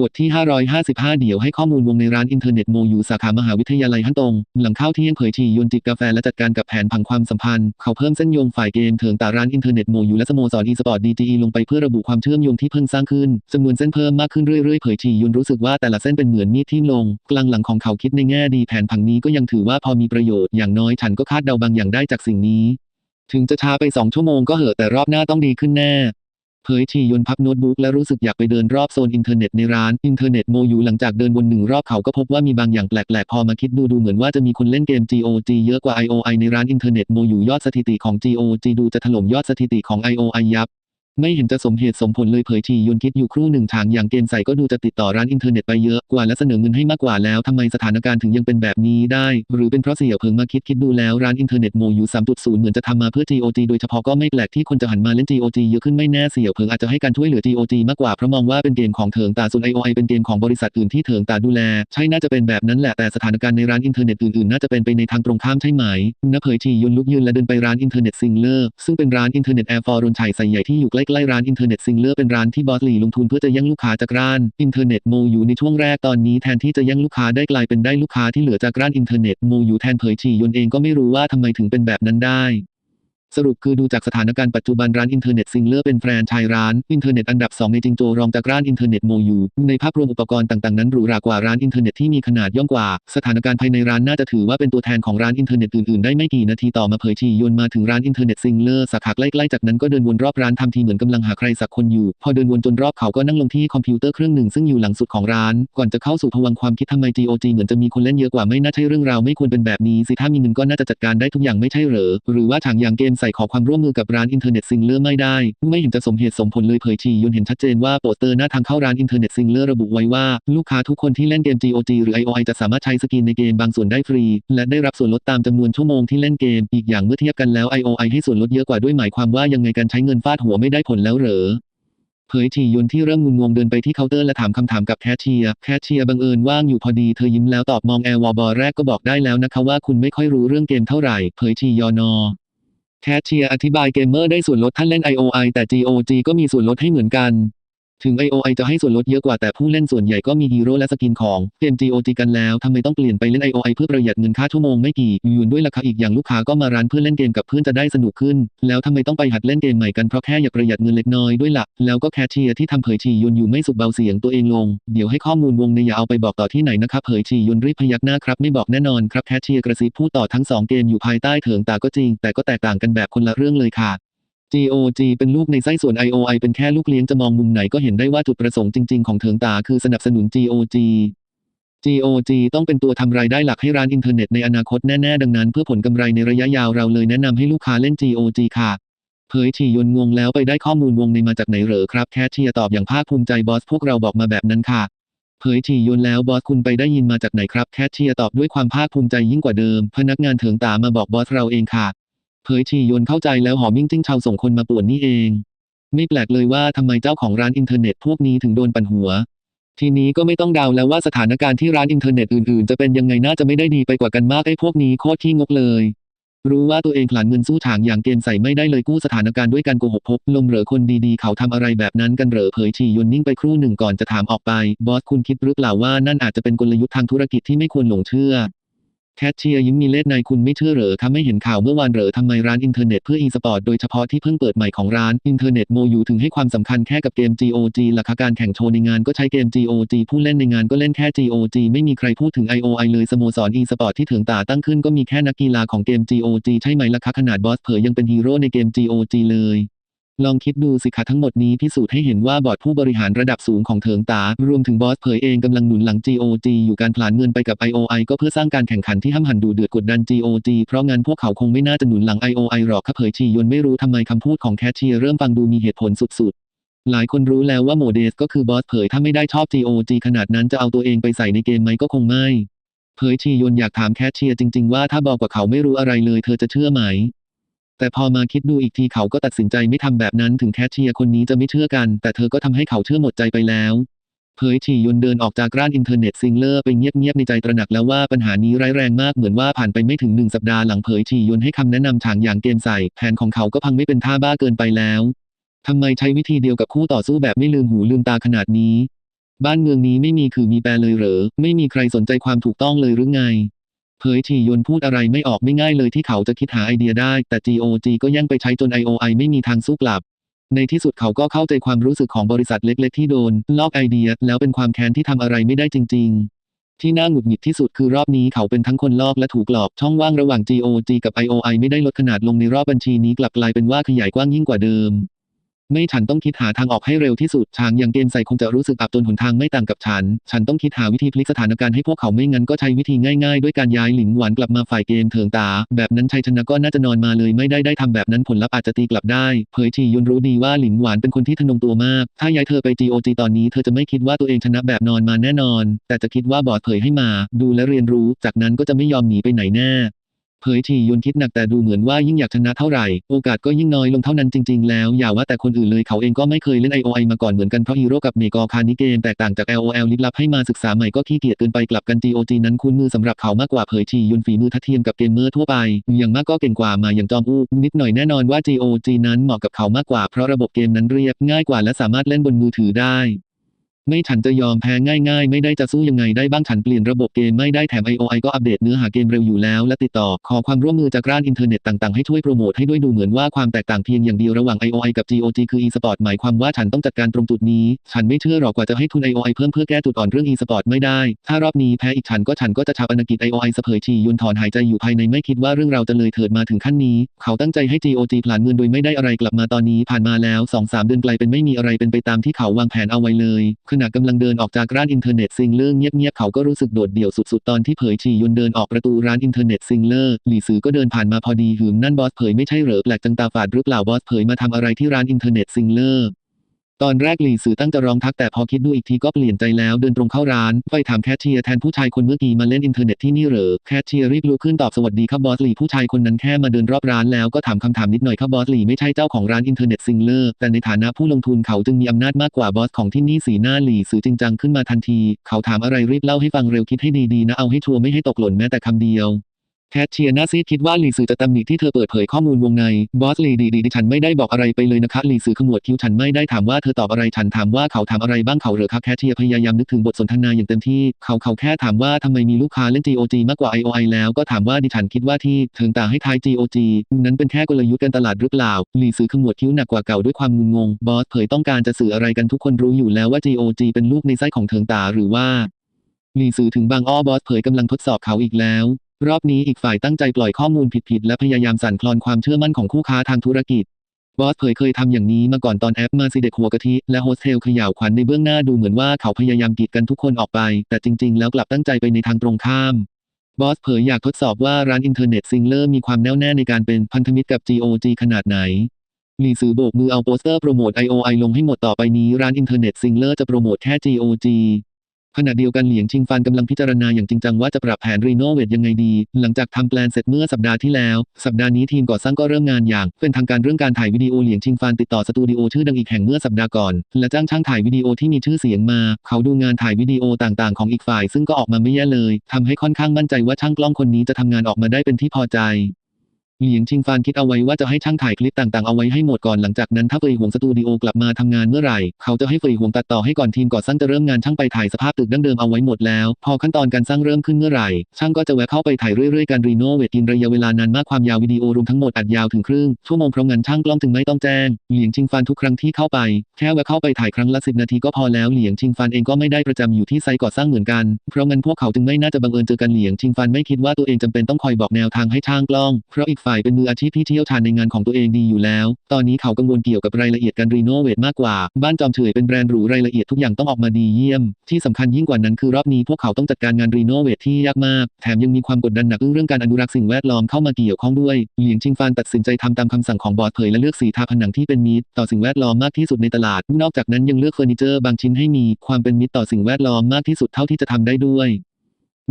บทที่ 555 เดี๋ยวให้ข้อมูลวงในร้านอินเทอร์เน็ตโมยูสาขามหาวิทยาลัยฮั่นตง หลังเข้าเที่ยงเผยชียนจิบกาแฟและจัดการกับแผนผังความสัมพันธ์ เขาเพิ่มเส้นโยงฝ่ายเกมเถิงตาร้านอินเทอร์เน็ตโมยูและสโมสรอีสปอร์ตดีจีลงไปเพื่อระบุความเชื่อมโยงที่เพิ่งสร้างขึ้นจำนวนเส้นเพิ่มมากขึ้นเรื่อยๆ เผยชียนรู้สึกว่าแต่ละเส้นเป็นเหมือนมีดทิ่มลง กลางหลังของเขาคิดในแง่ดีแผนผังนี้ก็ยังถือว่าพอมีประโยชน์อย่างน้อยฉันก็คาดเดาบางอย่างได้จากสิ่งนี้ ถึงจะช้าไปสองชั่วโมงก็เหอะแต่รอบหน้าต้องดีขึ้นแน่ เผยชียนพับโน้ตบุ๊กและรู้สึกอยากไปเดินรอบโซนอินเทอร์เน็ตในร้านอินเทอร์เน็ตโมยูหลังจากเดินวนหนึ่งรอบเขาก็พบว่ามีบางอย่างแปลกๆ พอมาคิดดูดูเหมือนว่าจะมีคนเล่นเกม GOG เยอะกว่า IOI ในร้านอินเทอร์เน็ตโมยูยอดสถิติของ GOG ดูจะถล่มยอดสถิติของ IOI ยับ ไม่เห็นจะสมเหตุสมผลเลยเผยชียนคิดอยู่ครู่หนึ่งทางอย่างเกมใส่ก็ดูจะติดต่อร้านอินเทอร์เน็ตไปเยอะกว่าและเสนอเงินให้มากกว่าแล้วทำไมสถานการณ์ถึงยังเป็นแบบนี้ได้ หรือเป็นเพราะเสี่ยวเพิงมาคิดคิดดูแล้วร้านอินเทอร์เน็ตโมยู3.0 เหมือนจะทำมาเพื่อ GOG โดยเฉพาะก็ไม่แปลกที่คนจะหันมาเล่น GOG เยอะขึ้นไม่แน่เสี่ยวเพิงอาจจะให้การช่วยเหลือ GOG มากกว่าเพราะมองว่าเป็นเกมของเถิงตาส่วน IOI เป็นเกมของบริษัทอื่นที่เถิงตาดูแล ใช่น่าจะเป็นแบบนั้นแหละแต่สถานการณ์ในร้านอินเทอร์เน็ตอื่นๆน่าจะเป็นไปในทางตรงข้ามใช่ไหมนเผยชียนลุกยืนและเดินไปร้านอินเทอร์เน็ตซิงเลอร์ซึ่งเป็นร้านอินเทอร์เน็ตแอร์ฟอร์รนชัยใส่ใหญ่ที่อยู่ใกล้ๆร้านอินเทอร์เน็ตซิงเลอร์เป็นร้านที่บอสลีลงทุนเพื่อจะยั่งลูกค้าจากร้านอินเทอร์เน็ตโมอยู่ในช่วงแรกตอนนี้แทนที่จะยั่งลูกค้าได้กลายเป็นได้ลูกค้าที่เหลือจากร้านอินเทอร์เน็ตโมอยู่แทนเผยฉี่ยนเองก็ไม่รู้ว่าทำไมถึงเป็นแบบนั้นได้ สรุปคือดูจากสถานการณ์ปัจจุบันร้านอินเทอร์เน็ตซิงเลอร์เป็นแฟรนไชส์ร้านอินเทอร์เน็ตอันดับ 2 ในจิงโจรองจากร้านอินเทอร์เน็ตโมยูในภาพรวมอุปกรณ์ต่างๆนั้นหรูหรากว่าร้านอินเทอร์เน็ตที่มีขนาดย่อมกว่า สถานการณ์ภายในร้านน่าจะถือว่าเป็นตัวแทนของร้านอินเทอร์เน็ตอื่นๆได้ไม่กี่นาทีต่อมาเผยชียนมาถึงร้านอินเทอร์เน็ตซิงเลอร์สาขาใกล้ๆจากนั้นก็เดินวนรอบร้านทำทีเหมือนกำลังหาใครสักคนอยู่ พอเดินวนจนรอบเขาก็นั่งลงที่คอมพิวเตอร์เครื่องหนึ่งซึ่งอยู่หลังสุดของร้าน ก่อนจะเข้าสู่ภวังค์ความคิดทำไม GOG เหมือนจะมีคนเล่นเยอะกว่าไม่น่าใช่เรื่องราวไม่ควรเป็นแบบนี้สิถ้ามีเงินก็น่าจะจัดการได้ทุกอย่างไม่ใช่เหรอหรือว่าฉางอย่างเกมใส่ขอความร่วมมือกับร้านอินเทอร์เน็ตซิงเลอร์ไม่ได้ ไม่เห็นจะสมเหตุสมผลเลยเผยชียนเห็นชัดเจนว่าโปสเตอร์หน้าทางเข้าร้านอินเทอร์เน็ตซิงเลอร์ระบุไว้ว่าลูกค้าทุกคนที่เล่นเกม GOG หรือ IOI จะสามารถใช้สกินในเกมบางส่วนได้ฟรี และได้รับส่วนลดตามจำนวนชั่วโมงที่เล่นเกม อีกอย่างเมื่อเทียบกันแล้ว IOI ให้ส่วนลดเยอะกว่าด้วยหมายความว่ายังไงการใช้เงินฟาดหัวไม่ได้ผลแล้วเหรอเผยชียนที่เริ่มงุนงงเดินไปที่เคาน์เตอร์และถามคำถามกับแคชเชียร์ แคชเชียร์บังเอิญว่างอยู่พอดีเธอยิ้มแล้วตอบมองแอร์วอลบอแรกก็บอกได้แล้วนะคะว่าคุณไม่ค่อยรู้เรื่องเกมเท่าไหร่ เผยชียอนอ แคชเชียร์อธิบายเกมเมอร์ได้ส่วนลดท่านเล่น IOI แต่ GOG ก็มีส่วนลดให้เหมือนกัน ถึง IOI จะให้ส่วนลดเยอะกว่าแต่ผู้เล่นส่วนใหญ่ก็มีฮีโร่และสกินของเกม GOG กันแล้วทำไมต้องเปลี่ยนไปเล่น IOI เพื่อประหยัดเงินค่าชั่วโมงไม่กี่ยวนด้วยราคาอีกอย่างลูกค้าก็มาร้านเพื่อเล่นเกมกับเพื่อนจะได้สนุกขึ้น แล้วทำไมต้องไปหัดเล่นเกมใหม่กันเพราะแค่อยากประหยัดเงินเล็กน้อยด้วยละ่ะแล้วก็แคชเชียร์ที่ทำเผยชียนอยู่ไม่สุขเบาเสียงตัวเองลง เดี๋ยวให้ข้อมูลวงในอย่าเอาไปบอกต่อที่ไหนนะครับเผยชียนรีบพยักหน้าครับไม่บอกแน่นอนครับแคชเชียร์กระซิบพูดต่อทั้งสองเกมอยู่ภายใต้เถิงตาก็จริง แต่ก็แตกต่างกันแบบคนละเรื่องเลยค่ะ GOG เป็นลูกในไส้ส่วน IOI เป็นแค่ลูกเลี้ยงจะมองมุมไหนก็เห็นได้ว่าจุดประสงค์จริงๆ ของเถิงตาคือสนับสนุน GOG GOG ต้องเป็นตัวทำรายได้หลักให้ร้านอินเทอร์เน็ตในอนาคตแน่ๆ ดังนั้นเพื่อผลกำไรในระยะยาวเราเลยแนะนำให้ลูกค้าเล่น GOG ค่ะ เผยฉี่ยนงงแล้วไปได้ข้อมูลวงในมาจากไหนเหรอครับ แคชเชียร์ตอบอย่างภาคภูมิใจบอสพวกเราบอกมาแบบนั้นค่ะ เผยฉี่ยนแล้วบอสคุณไปได้ยินมาจากไหนครับ แคชเชียร์ตอบด้วยความภาคภูมิใจยิ่งกว่าเดิม พนักงานเถิงตามาบอกบอสเราเองค่ะ เผยฉี่ยนเข้าใจแล้วหอมิ่งจิ้งชาวส่งคนมาป่วนนี่เอง ไม่แปลกเลยว่าทำไมเจ้าของร้านอินเทอร์เน็ตพวกนี้ถึงโดนปั่นหัว ทีนี้ก็ไม่ต้องเดาแล้วว่าสถานการณ์ที่ร้านอินเทอร์เน็ตอื่นๆ จะเป็นยังไงน่าจะไม่ได้ดีไปกว่ากันมากไอ้พวกนี้โคตรขี้งกเลย รู้ว่าตัวเองผลานเงินสู้ฉางอย่างเกมใส่ไม่ได้เลยกู้สถานการณ์ด้วยการโกหกพกลมเหรอคนดีๆ เขาทำอะไรแบบนั้นกันเหรอเผยชียนนิ่งไปครู่หนึ่งก่อนจะถามออกไปบอสคุณคิดหรือเปล่าว่านั่นอาจจะเป็นกลยุทธ์ทางธุรกิจที่ไม่ควรหลงเชื่อ แคชเชียร์ยิ้มมีเลขในคุณไม่เชื่อเหรอคะไม่เห็นข่าวเมื่อวานเหรอทำไมร้านอินเทอร์เน็ตเพื่ออีสปอร์ตโดยเฉพาะที่เพิ่งเปิดใหม่ของร้านอินเทอร์เน็ตโมยูถึงให้ความสำคัญแค่กับเกม GOG ล่ะคะการแข่งโชว์ในงานก็ใช้เกม GOG ผู้เล่นในงานก็เล่นแค่ GOG ไม่มีใครพูดถึง IOI เลยสโมสรอีสปอร์ตที่ถึงตาตั้งขึ้นก็มีแค่นักกีฬาของเกม GOG ใช่ไหมล่ะคะขนาดบอสเผยยังเป็นฮีโร่ในเกม GOG เลย ลองคิดดูสิคะทั้งหมดนี้พิสูจน์ให้เห็นว่าบอร์ดผู้บริหารระดับสูงของเถิงตา รวมถึงบอสเผยเองกำลังหนุนหลัง GOG อยู่การผลานเงินไปกับ IOI ก็เพื่อสร้างการแข่งขันที่ห้ำหันดูเดือดกดดัน GOG เพราะงั้นพวกเขาคงไม่น่าจะหนุนหลัง IOI หรอกค่ะเผยชียนไม่รู้ทำไมคำพูดของแคชเชียร์เริ่มฟังดูมีเหตุผลสุดๆ หลายคนรู้แล้วว่าโมเดสก็คือบอสเผยถ้าไม่ได้ชอบ GOG ขนาดนั้นจะเอาตัวเองไปใส่ในเกมไหมก็คงไม่ เผยชียนอยากถามแคชเชียร์จริง ๆ ว่าถ้าบอกว่าเขาไม่รู้อะไรเลย เธอจะเชื่อไหม แต่พอมาคิดดูอีกทีเขาก็ตัดสินใจไม่ทำแบบนั้นถึงแคชเชียร์คนนี้จะไม่เชื่อกัน แต่เธอก็ทำให้เขาเชื่อหมดใจไปแล้ว เผยฉี่ยนเดินออกจากร้านอินเทอร์เน็ตซิงเลอร์ไปเงียบๆในใจตระหนักแล้วว่าปัญหานี้ร้ายแรงมากเหมือนว่าผ่านไปไม่ถึงหนึ่งสัปดาห์หลังเผยฉี่ยนให้คำแนะนำฉางอย่างเกมใส่ แผนของเขาก็พังไม่เป็นท่าบ้าเกินไปแล้วทำไมใช้วิธีเดียวกับคู่ต่อสู้แบบไม่ลืมหูลืมตาขนาดนี้ บ้านเมืองนี้ไม่มีคือมีแปรเลยเหรอ ไม่มีใครสนใจความถูกต้องเลยหรือไง เผยฉียนพูดอะไรไม่ออกไม่ง่ายเลยที่เขาจะคิดหาไอเดียได้ แต่ GOG ก็แย่งไปใช้จน IOI ไม่มีทางสู้กลับ ในที่สุดเขาก็เข้าใจความรู้สึกของบริษัทเล็ก ๆ ที่โดน ลอกไอเดีย แล้วเป็นความแค้นที่ทำอะไรไม่ได้จริง ๆ ที่น่าหงุดหงิดที่สุดคือรอบนี้เขาเป็นทั้งคนลอกและถูกหลอกช่องว่างระหว่าง GOG กับ IOI ไม่ได้ลดขนาดลงในรอบบัญชีนี้กลับกลายเป็นว่าขยายกว้างยิ่งกว่าเดิม ไม่ฉันต้องคิดหาทางออกให้เร็วที่สุดชางอย่างเกมใส่คงจะรู้สึกอับจนหนทางไม่ต่างกับฉัน ฉันต้องคิดหาวิธีพลิกสถานการณ์ให้พวกเขาไม่งั้นก็ใช้วิธีง่ายๆ ด้วยการย้ายหลินหวานกลับมาฝ่ายเกมเถิงตา แบบนั้นชัยชนะก็น่าจะนอนมาเลยไม่ได้ได้ทำแบบนั้นผลลัพธ์อาจจะตีกลับได้ เผยชียุนรู้ดีว่าหลินหวานเป็นคนที่ทะนงตัวมาก ถ้าย้ายเธอไป GOG ตอนนี้เธอจะไม่คิดว่าตัวเองชนะแบบนอนมาแน่นอน แต่จะคิดว่าบอดเผยให้มา ดูและเรียนรู้ จากนั้นก็จะไม่ยอมหนีไปไหนแน่ เผยทียุนคิดหนักแต่ดูเหมือนว่ายิ่งอยากชนะเท่าไหร่ โอกาสก็ยิ่งน้อยลงเท่านั้นจริงๆ แล้วอย่าว่าแต่คนอื่นเลยเขาเองก็ไม่เคยเล่น IOI มาก่อนเหมือนกันเพราะฮีโร่กับเมกอคานิเกมแตกต่างจาก LOL ลิบลับให้มาศึกษาใหม่ก็ขี้เกียจเกินไปกลับกัน GOG นั้นคุ้นมือสำหรับเขามากกว่าเผยทียุนฝีมือทัดเทียมกับเกมเมอร์ทั่วไป อย่างมากก็เก่งกว่ามาอย่างจอมอู้นิดหน่อยแน่นอนว่า GOG นั้นเหมาะกับเขามากกว่าเพราะระบบเกมนั้นเรียบง่ายกว่าและสามารถเล่นบนมือถือได้ ไม่ฉันจะยอมแพ้ง่ายๆ ไม่ได้จะสู้ยังไงได้บ้างฉันเปลี่ยนระบบเกมไม่ได้แถม IOI ก็อัปเดตเนื้อหาเกมเร็วอยู่แล้ว และติดต่อ ขอความร่วมมือจากร้านอินเทอร์เน็ตต่างๆ ให้ช่วยโปรโมทให้ด้วยดูเหมือนว่าความแตกต่างเพียงอย่างเดียวระหว่าง IOI กับ GOG คือ e-sport หมายความว่าฉันต้องจัดการตรงจุดนี้ ฉันไม่เชื่อหรอกกว่าจะให้ทุน IOI เพิ่มเพื่อแก้จุดอ่อนเรื่อง e-sport ไม่ได้ ถ้ารอบนี้แพ้อีกฉันก็ฉันก็จะชาปนกิจ IOI สเผยชียุนถอนหายใจอยู่ภายในไม่คิดว่าเรื่องเราจะเลยเถิดมาถึงขั้นนี้ เขาตั้งใจให้ GOG ผลาญเงินโดยไม่ได้อะไรกลับมาตอนนี้ผ่านมาแล้ว2-3เดือนไกลเป็นไม่มีอะไรเป็นไปตามที่เขาวางแผนเอาไว้เลยณะกำลังเดินออกจากร้านอินเทอร์เน็ตซิงเลอร์เงียบๆเขาก็รู้สึกโดดเดี่ยวสุดๆ ตอนที่เผยชียุนเดินออกประตูร้านอินเทอร์เน็ตซิงเลอร์หลี่ซือก็เดินผ่านมาพอดีหืมนั่นบอสเผยไม่ใช่เหรอแปลกจังตาฝาดหรือเปล่าบอสเผยมาทำอะไรที่ร้านอินเทอร์เน็ตซิงเลอร์ ตอนแรกหลี่ซือตั้งจะร้องทักแต่พอคิดดูอีกทีก็เปลี่ยนใจแล้วเดินตรงเข้าร้าน ไปถามแคชเชียร์แทนผู้ชายคนเมื่อกี้มาเล่นอินเทอร์เน็ตที่นี่เหรอ แคชเชียร์รีบลุกขึ้นตอบสวัสดีครับบอสหลี่ผู้ชายคนนั้นแค่มาเดินรอบร้านแล้วก็ถามคำถามนิดหน่อยครับบอสหลี่ไม่ใช่เจ้าของร้านอินเทอร์เน็ตซิงเลอร์แต่ในฐานะผู้ลงทุนเขาจึงมีอำนาจมากกว่าบอสของที่นี่สีหน้าหลี่ซือจริงจังขึ้นมาทันที เขาถามอะไรรีบเล่าให้ฟังเร็วคิดให้ดีๆนะเอาให้ชัวร์ไม่ให้ตกหล่นแม้แต่คำเดียว แคทเชียร์นาซีคิดว่าหลีซือจะตำหนิที่เธอเปิดเผยข้อมูลวงใน บอสลีดีดีดิฉันไม่ได้บอกอะไรไปเลยนะคะหลีซือขมวดคิ้วฉันไม่ได้ถามว่าเธอตอบอะไรฉันถามว่าเขาถามอะไรบ้างเขาเหรอคะแคทเชียร์พยายามนึกถึงบทสนทนาอย่างเต็มที่ เขาเขาแค่ถามว่าทำไมมีลูกค้าเล่น GOG มากกว่า IOI แล้วก็ถามว่าดิฉันคิดว่าที่เถิงตาให้ทาย GOG นั้นเป็นแค่กลยุทธ์การตลาดหรือเปล่าหลีซือขมวดคิ้วหนักกว่าเก่าด้วยความงุนงง บอสเผยต้องการจะสื่ออะไรกันทุกคนรู้อยู่แล้วว่า GOG เป็นลูกในไส้ของเถิงตาหรือว่าหลีซือถึงบางอ้อบอสเผยกำลังทดสอบเขาอีกแล้ว รอบนี้อีกฝ่ายตั้งใจปล่อยข้อมูลผิดๆและพยายามสั่นคลอนความเชื่อมั่นของคู่ค้าทางธุรกิจ บอสเผยเคยทำอย่างนี้มาก่อนตอนแอปมาซิเด็กหัวกะทิและโฮสเทลขย่าวขวัญในเบื้องหน้าดูเหมือนว่าเขาพยายามกีดกันทุกคนออกไป แต่จริง ๆ แล้วกลับตั้งใจไปในทางตรงข้ามบอสเผยอยากทดสอบว่าร้านอินเทอร์เน็ตซิงเลอร์มีความแน่วแน่ในการเป็นพันธมิตรกับ GOG ขนาดไหนหลีซือโบกมือเอาโปสเตอร์โปรโมท IOI ลงให้หมดต่อไปนี้ร้านอินเทอร์เน็ตซิงเลอร์จะโปรโมทแค่ GOG ขณะเดียวกันเหลียงชิงฟันกำลังพิจารณาอย่างจริงจังว่าจะปรับแผนรีโนเวทยังไงดี หลังจากทำแปลนเสร็จเมื่อสัปดาห์ที่แล้ว สัปดาห์นี้ทีมก่อสร้างก็เริ่มงานอย่าง เป็นทางการเรื่องการถ่ายวิดีโอเหลียงชิงฟันติดต่อสตูดิโอชื่อดังอีกแห่งเมื่อสัปดาห์ก่อน และจ้างช่างถ่ายวิดีโอที่มีชื่อเสียงมา เขาดูงานถ่ายวิดีโอต่างๆ ของอีกฝ่าย ซึ่งก็ออกมาไม่แย่เลยทำให้ค่อนข้างมั่นใจว่าช่างกล้องคนนี้จะทำงานออกมาได้เป็นที่พอใจ หลียงชิงฟานคิดเอาไว้ว่าจะให้ช่างถ่ายคลิปต่างๆเอาไว้ให้หมดก่อนหลังจากนั้นถ้าเฟยหวงสตูดิโอกลับมาทำงานเมื่อไหร่ เขาจะให้เฟยหวงตัดต่อให้ก่อนทีมก่อสร้างจะเริ่มงานช่างไปถ่ายสภาพตึกดั้งเดิมเอาไว้หมดแล้ว พอขั้นตอนการสร้างเริ่มขึ้นเมื่อไหร่ ช่างก็จะแวะเข้าไปถ่ายเรื่อยๆการรีโนเวทกินระยะเวลานานมากความยาววิดีโอรวมทั้งหมดอัดยาวถึงครึ่งชั่วโมงเพราะงั้นช่างกล้องจึงไม่ต้องแจ้งเหลียงชิงฟานทุกครั้งที่เข้าไปแค่แวะเข้าไปถ่ายครั้งละสิบนาทีก็พอแล้วเหลียงชิงฟานเองก็ไม่ได้ประจำอยู่ที่ไซต์ก่อสร้างเหมือนกัน เพราะงั้นพวกเขาจึงไม่น่าจะบังเอิญเจอกันเหลียงชิงฟานไม่คิดว่าตัวเองจำเป็นต้องคอยบอกแนวทางให้ช่างกล้องเพราะอีกฝ่ายเป็นมืออาชีพที่เชี่ยวชาญในงานของตัวเองดีอยู่แล้ว ตอนนี้เขากังวลเกี่ยวกับรายละเอียดการรีโนเวทมากกว่า บ้านจอมเฉยเป็นแบรนด์หรูรายละเอียดทุกอย่างต้องออกมาดีเยี่ยม ที่สำคัญยิ่งกว่านั้นคือรอบนี้พวกเขาต้องจัดการงานรีโนเวทที่ยากมาก แถมยังมีความกดดันหนักเรื่องการอนุรักษ์สิ่งแวดล้อมเข้ามาเกี่ยวข้องด้วย เหลียงชิงฟานตัดสินใจทำตามคำสั่งของบอร์ดเผยและเลือกสีทาผนังที่เป็นมิตรต่อสิ่งแวดล้อมมากที่สุดในตลาด นอกจากนั้นยังเลือกเฟอร์นิเจอร์บางชิ้นให้มีความเป็นมิตรต่อสิ่งแวดล้อมมากที่สุดเท่าที่จะทำได้ด้วย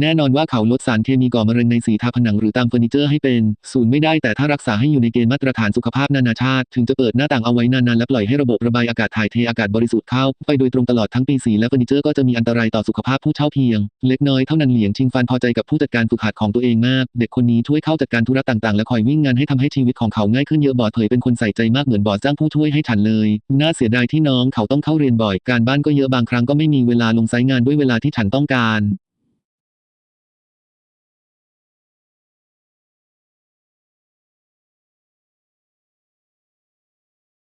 แน่นอนว่าเขาลดสารเคมีก่อมะเร็งในสีทาผนังหรือตามเฟอร์นิเจอร์ให้เป็นศูนย์ไม่ได้แต่ถ้ารักษาให้อยู่ในเกณฑ์มาตรฐานสุขภาพนานาชาติ ถึงจะเปิดหน้าต่างเอาไว้นานๆและปล่อยให้ระบบระบายอากาศถ่ายเทอากาศบริสุทธิ์เข้า ไปโดยตรงตลอดทั้งปีสีและเฟอร์นิเจอร์ก็จะมีอันตรายต่อสุขภาพผู้เช่าเพียง เล็กน้อยเท่านั้นเหลียงชิงฟันพอใจกับผู้จัดการฝึกหัดของตัวเองมาก เด็กคนนี้ช่วยเข้าจัดการธุระต่างๆ และคอยวิ่งงานให้ทำให้ชีวิตของเขาง่ายขึ้นเยอะบอดเผยเป็นคนใส่ใจมากเหมือนบอดจ้างผู้ช่วยให้ฉันเลยน่าเสียดายที่น้องเขาต้องเข้าเรียนบ่อย การบ้านก็เยอะบางครั้งก็ไม่มีเวลาลงไซต์งานด้วยเวลาที่ฉันต้องการ